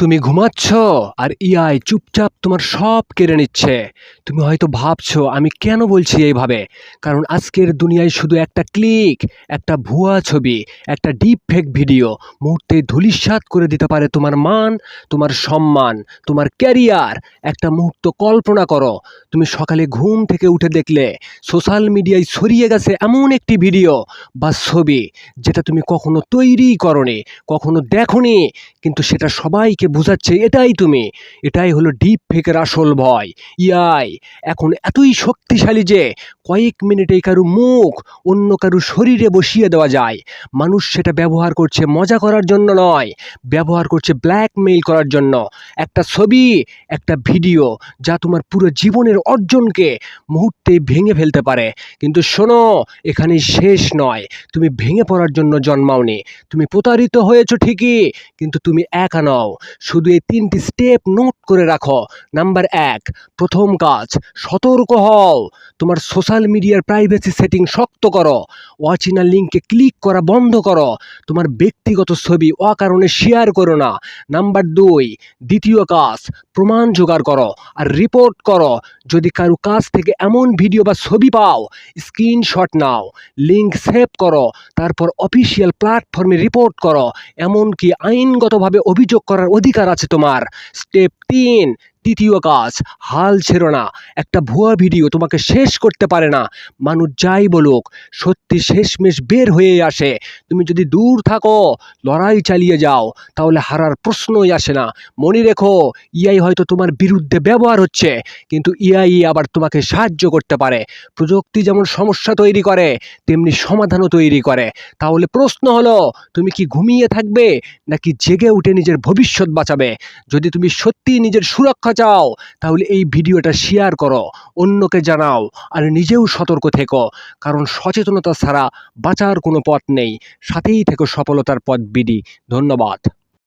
তুমি ঘুমাচ্ছ আর ইআই চুপচাপ তোমার সব কেড়ে নিচ্ছে। তুমি হয়তো ভাবছ, আমি কেন বলছি এইভাবে? কারণ আজকের দুনিয়ায় শুধু একটা ক্লিক, একটা ভুয়া ছবি, একটা ডিপ ফেক ভিডিও, মুহূর্তে ধূলিসাৎ করে দিতে পারে তোমার মান, তোমার সম্মান, তোমার ক্যারিয়ার। একটা মুহূর্ত কল্পনা করো, তুমি সকালে ঘুম থেকে উঠে দেখলে সোশ্যাল মিডিয়ায় ছড়িয়ে গেছে এমন একটি ভিডিও বা ছবি, যেটা তুমি কখনো তৈরিই করনি, কখনো দেখোনি, কিন্তু সেটা সবাইকে বোঝাচ্ছে, এটাই তুমি। এটাই হলো ডিপ ফেকের আসল ভয়। ইয়াই, এখন এতই শক্তিশালী যে কয়েক মিনিটেই কারু মুখ অন্য কারু শরীরে বসিয়ে দেওয়া যায়। মানুষ সেটা ব্যবহার করছে মজা করার জন্য নয়, ব্যবহার করছে ব্ল্যাকমেইল করার জন্য। একটা ছবি, একটা ভিডিও, যা তোমার পুরো জীবনের অর্জনকে মুহূর্তে ভেঙে ফেলতে পারে। কিন্তু শোনো, এখানে শেষ নয়। তুমি ভেঙে পড়ার জন্য জন্মাওনি। তুমি প্রতারিত হয়েছো ঠিকই, কিন্তু তুমি একা নও। শুধু এই তিনটি স্টেপ নোট করে রাখো। নাম্বার এক, প্রথম কাজ, সতর্ক হও। তোমার সোশ্যাল মিডিয়ার প্রাইভেসি সেটিং শক্ত করো। অচেনা লিঙ্কে ক্লিক করা বন্ধ করো। তোমার ব্যক্তিগত ছবি অকারণে শেয়ার করো না। নাম্বার দুই, দ্বিতীয় কাজ, প্রমাণ জোগাড় করো আর রিপোর্ট করো। যদি কারও কাছ থেকে এমন ভিডিও বা ছবি পাও স্ক্রিনশট নাও লিঙ্ক সেভ করো, তারপর অফিসিয়াল প্ল্যাটফর্মে রিপোর্ট করো। এমনকি আইনগতভাবে অভিযোগ করার অধিকার আছে তোমার। স্টেপ তিন তৃতীয় কাজ, হাল ছেড়ো না। একটা ভুয়া ভিডিও তোমাকে শেষ করতে পারে না। মানুষ যাই বলুক, সত্যি শেষমেশ বের হয়ে আসে। তুমি যদি দূর থাকো, লড়াই চালিয়ে যাও, তাহলে হারার প্রশ্নই আসে না। মনে রেখো ইআই হয়তো তোমার বিরুদ্ধে ব্যবহার হচ্ছে, কিন্তু ইআই আবার তোমাকে সাহায্য করতে পারে। প্রযুক্তি যেমন সমস্যা তৈরি করে, তেমনি সমাধানও তৈরি করে। তাহলে প্রশ্ন হলো, তুমি কি ঘুমিয়ে থাকবে, নাকি জেগে উঠে নিজের ভবিষ্যৎ বাঁচাবে? যদি তুমি সত্যি নিজের সুরক্ষা চাও, তাহলে এই ভিডিওটা শেয়ার করো, অন্যকে জানাও, আর নিজেও সতর্ক থেকো, কারণ সচেতনতা ছাড়া বাঁচার কোনো পথ নেই। সাথেই থেকো সফলতার পথ, বিডি। ধন্যবাদ।